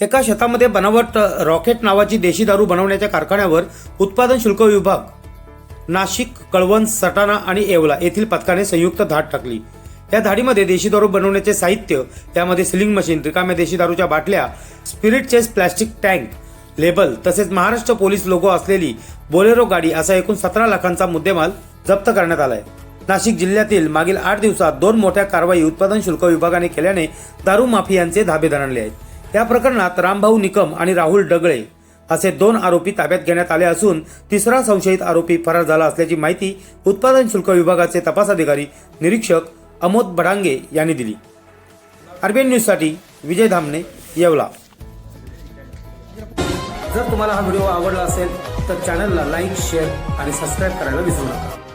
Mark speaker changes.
Speaker 1: एका शेतामध्ये बनावट रॉकेट नावाची देशी दारू बनवण्याच्या कारखान्यावर उत्पादन शुल्क विभाग नाशिक कळवण सटाणा आणि येवला येथील पथकाने संयुक्त धाड टाकली. या धाडीमध्ये देशी दारू बनवण्याचे साहित्य त्यामध्ये सिलिंग मशीन रिकाम्या देशी दारूच्या बाटल्या स्पिरिट चेस प्लॅस्टिक टँक लेबल तसेच महाराष्ट्र पोलीस लोगो असलेली बोलेरो गाडी असा एकूण सतरा लाखांचा मुद्देमाल जप्त करण्यात आलाय. नाशिक जिल्ह्यातील मागील आठ दिवसात दोन मोठ्या कारवाई उत्पादन शुल्क विभागाने केल्याने दारू माफियांचे धाबे धरणले आहेत. या प्रकरणात रामभाऊ निकम आणि राहुल डगळे असे दोन आरोपी ताब्यात घेण्यात आले असून तिसरा संशयित आरोपी फरार झाला असल्याची माहिती उत्पादन शुल्क विभागाचे तपास अधिकारी निरीक्षक अमोद बडांगे यांनी दिली. आरबीएन न्यूजसाठी विजय धामणे येवला. जर तुम्हाला हा व्हिडिओ आवडला असेल तर चॅनलला लाईक शेअर आणि सबस्क्राईब करायला विसरू नका.